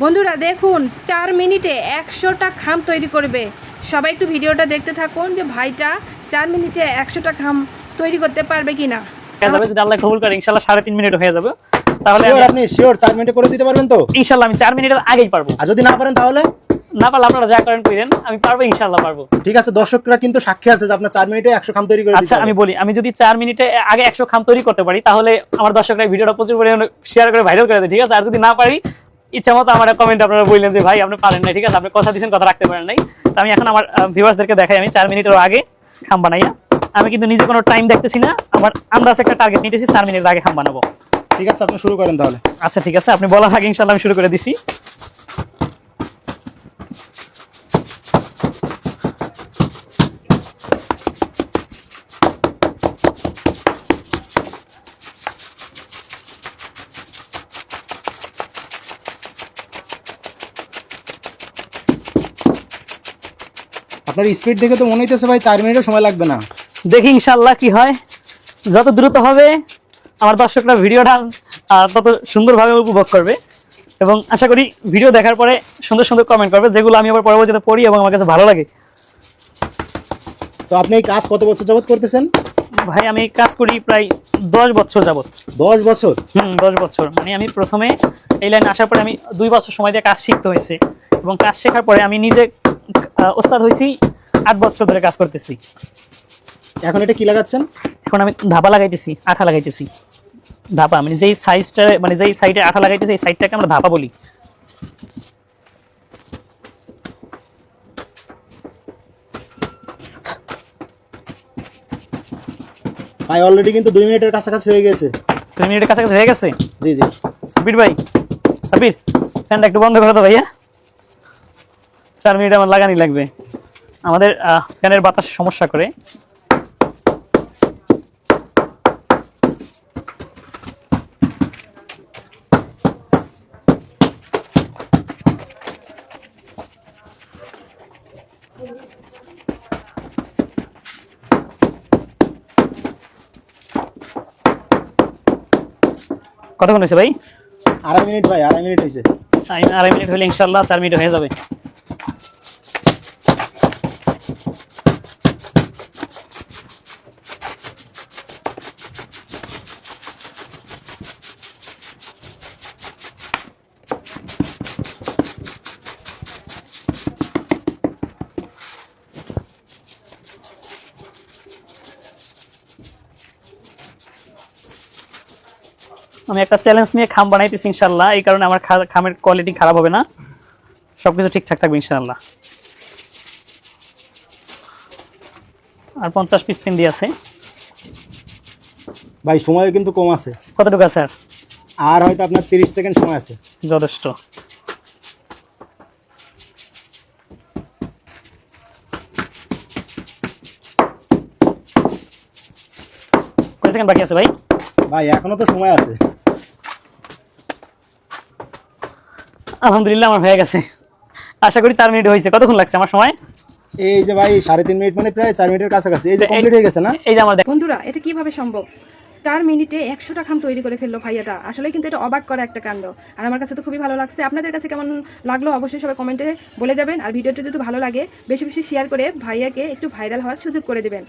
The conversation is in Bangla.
বন্ধুরা দেখুন চার মিনিটে একশোটা খাম তৈরি করবে। সবাই একটু ভিডিওটা দেখতে থাকুন যে ভাইটা চার মিনিটে একশোটা খাম তৈরি করতে পারবে কি না যাবে যদি আল্লাহ কবুল করে ইনশাল্লাহ সাড়ে তিন মিনিট হয়ে যাবে। তাহলে আমি- আপনি শিওর চার মিনিটে করে দিতে পারবেন তো? ইনশাল্লাহ আমি চার মিনিটের আগেই পারব। আর যদি না পারেন তাহলে? না পারলে আপনারা যা করেন করেন। আমি পারব ইনশাল্লাহ পারব। ঠিক আছে দর্শকরা কিন্তু সাক্ষী আছে যে আপনার চার মিনিটে একশো খাম তৈরি করে আচ্ছা আমি বলি আমি যদি চার মিনিটে আগে একশো খাম তৈরি করতে পারি তাহলে আমার দর্শকরা ভিডিওটা প্রচুর পরিমাণে শেয়ার করে ভাইরাল করে দেয়। ঠিক আছে আর যদি না পারি ইচ্ছা মতো আমার কমেন্ট আপনারা বললেন যে ভাই আপনি পারেন না ঠিক আছে? আপনি কথা দিচ্ছেন কথা রাখতে পারেন নাই। তো আমি এখন আমার ভিউয়ার্সদেরকে দেখাই আমি চার মিনিটের আগে খাম বানাইয়া। আমি কিন্তু নিজে কোনো টাইম দেখতেছি না আমার আন্দাজ একটা টার্গেট নিতেছি চার মিনিটের আগে খাম বানাবো। ঠিক আছে আপনি শুরু করেন তাহলে। আচ্ছা ঠিক আছে আপনি বলার আগে ইনশাল্লাহ আমি শুরু করে দিছি। আপনার স্পিড দেখে তো মনে হইতেছে ভাই চার মিনিটও সময় লাগবে না। দেখি ইনশাল্লাহ কি হয়। যত দ্রুত হবে আমার দর্শকরা ভিডিওটা তত সুন্দরভাবে উপভোগ করবে। এবং আশা করি ভিডিও দেখার পরে সুন্দর সুন্দর কমেন্ট করবে যেগুলো আমি আবার পরবর্তীতে পড়ি এবং আমার কাছে ভালো লাগে। তো আপনি এই কাজ কত বছর যাবত করতেছেন? ভাই আমি কাজ করি প্রায় দশ বছর যাবত দশ বছর? হুম দশ বছর। মানে আমি প্রথমে এই লাইনে আসার পরে আমি দুই বছর সময় দিয়ে কাজ শিখতে হয়েছে। এবং কাজ শেখার পরে আমি নিজে ওস্তাদ হয়েছি আট বছর ধরে কাজ করতেছি। এখন এটা কি লাগাচ্ছেন? এখন আমি ধাপা লাগাইতেছি আঠা লাগাইতেছি। ধাপা মানে যেই সাইজটা মানে যেই সাইডে আঠা লাগাইতেছি এই সাইডটাকে আমরা ধাপা বলি। ভাই অলরেডি কিন্তু দুই মিনিটের কাছাকাছি হয়ে গেছে। দুই মিনিটের কাছাকাছি হয়ে গেছে? জি জি। সাবির ভাই সাবির ফ্যানটা একটু বন্ধ করে দাও ভাইয়া। চার মিনিট আমার লাগানি লাগবে। আমাদের ফ্যানের বাতাস সমস্যা করে। কতক্ষণ হয়েছে ভাই? আড়াই মিনিট ভাই আড়াই মিনিট হয়েছে। আড়াই মিনিট হলে ইনশাল্লাহ চার মিনিট হয়ে যাবে। আমি একটা চ্যালেঞ্জ নিয়ে খাম বানাইতেছি ইনশাল্লাহ এই কারণে আমার খামের কোয়ালিটি খারাপ হবে না। সবকিছু ঠিকঠাক থাকবে ইনশাল্লাহ আর পঞ্চাশ পিস পিন্ডি আছে। ভাই সময় কিন্তু কম আছে। কতটুকু আছে আর? আর হয়তো আপনার তিরিশ সেকেন্ড সময় আছে। যথেষ্ট। কয় সেকেন্ড বাকি আছে ভাই? ভাই এখনও তো সময় আছে। আলহামদুলিল্লাহ আমার হয়ে গেছে। আশা করি চার মিনিট হয়েছে। কতক্ষণ লাগছে আমার সময়? এই যে ভাই সাড়ে তিন মিনিট মানে প্রায় চার মিনিটের কাছাকাছি। এই যে কমপ্লিট হয়ে গেছে না? এই যে আমার বন্ধুরা এটা কীভাবে সম্ভব? চার মিনিটে একশোটা খাম তৈরি করে ফেলল ভাইয়াটা। আসলে কিন্তু এটা অবাক করা একটা কাণ্ড। আর আমার কাছে তো খুবই ভালো লাগছে। আপনাদের কাছে কেমন লাগল অবশ্যই সবাই কমেন্টে বলে যাবেন। আর ভিডিওটি যদি ভালো লাগে বেশি বেশি শেয়ার করে ভাইয়াকে একটু ভাইরাল হওয়ার সুযোগ করে দেবেন।